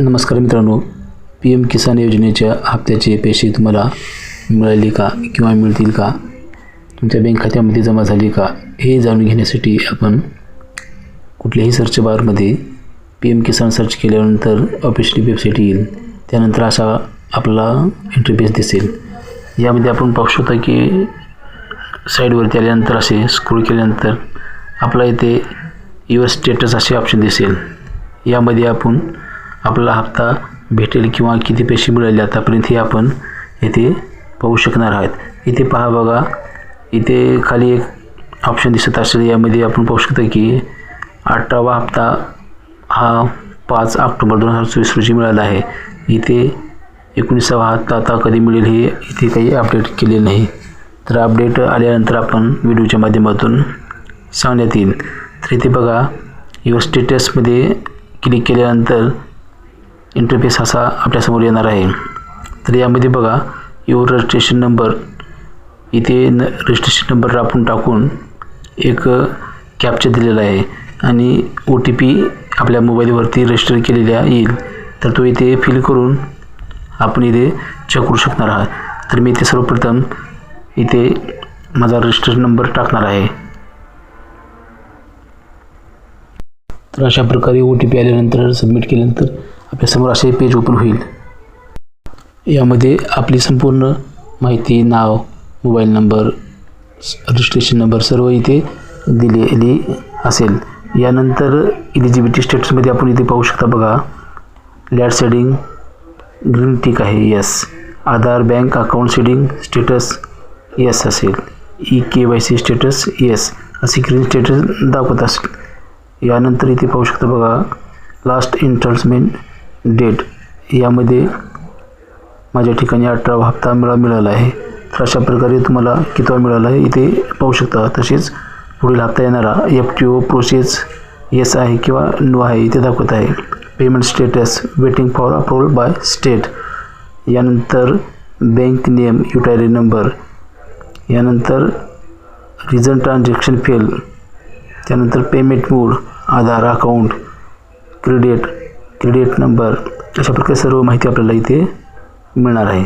नमस्कार मित्रांनो. P M किसान योजनेच्या हप्त्याचे पैसे तुम्हाला मिळाले का किंवा मिळतील का? तुमच्या बँक खात्यामध्ये जमा झाले का? हे जाणून घेण्यासाठी आपण कुठल्याही सर्च बारमध्ये पी एम किसान सर्च केल्यानंतर ऑफिशियली वेबसाईट येईल. त्यानंतर असा आपला इंटरफेस दिसेल. यामध्ये आपण पाहू शकता की साईडवरती आल्यानंतर असे स्क्रोल केल्यानंतर आपला इथे युअर स्टेटस असे ऑप्शन दिसेल. यामध्ये आपण आपला हप्ता भेटेल किंवा किती पैसे मिळाले आतापर्यंत हे आपण इथे पाहू शकणार आहेत. इथे पहा बघा इथे खाली एक ऑप्शन दिसत असेल. यामध्ये आपण पाहू शकतो की अठरावा हप्ता हा पाच ऑक्टोबर दोन हजार चोवीस रोजी मिळाला आहे. इथे एकोणीसावा हप्ता आता कधी मिळेल हे इथे काही अपडेट केले नाही. तर अपडेट आल्यानंतर आपण व्हिडिओच्या माध्यमातून सांगण्यात येईल. तर इथे बघा युअर स्टेटसमध्ये क्लिक केल्यानंतर इंटरफेस असा आपल्यासमोर येणार आहे. तर यामध्ये बघा युअर रजिस्ट्रेशन नंबर इथे न रजिस्ट्रेशन नंबर आपण टाकून एक कॅप्चर दिलेला आहे. आणि ओ टी पी आपल्या मोबाईलवरती रजिस्टर केलेला येईल. तर तो इथे फिल करून आपण इथे चेक करू शकणार आहात. तर मी इथे सर्वप्रथम इथे माझा रजिस्ट्रेशन नंबर टाकणार आहे. तर अशा प्रकारे ओ टी पी आल्यानंतर सबमिट केल्यानंतर आपल्यासमोर असे पेज ओपन होईल. यामध्ये आपली संपूर्ण माहिती नाव मोबाईल नंबर रजिस्ट्रेशन नंबर सर्व इथे दिलेली असेल. यानंतर इलिजिबिलिटी स्टेटसमध्ये आपण इथे पाहू शकता बघा. लॅड सेडिंग ग्रीन टिक आहे yes Aadhaar bank account seeding status yes असेल. E K Y C status yes असे ग्रीन स्टेटस दाखवत असेल. यानंतर इथे पाहू शकता बघा. लास्ट इन्स्टॉलमेंट डेट यामध्ये माझ्या ठिकाणी अठरावा हप्ता मिळा मिळाला आहे. तर अशा प्रकारे तुम्हाला कितवा मिळाला आहे इथे पाहू शकता. तसेच पुढील हप्ता येणारा F T O process yes आहे किंवा नो आहे इथे दाखवत आहे. Payment status waiting for approval by state यानंतर bank name U T R number यानंतर रिझन ट्रान्झॅक्शन फेल त्यानंतर payment mode Aadhaar account credit credit number अशा प्रकारे सर्व माहिती आपल्याला इथे मिळणार आहे.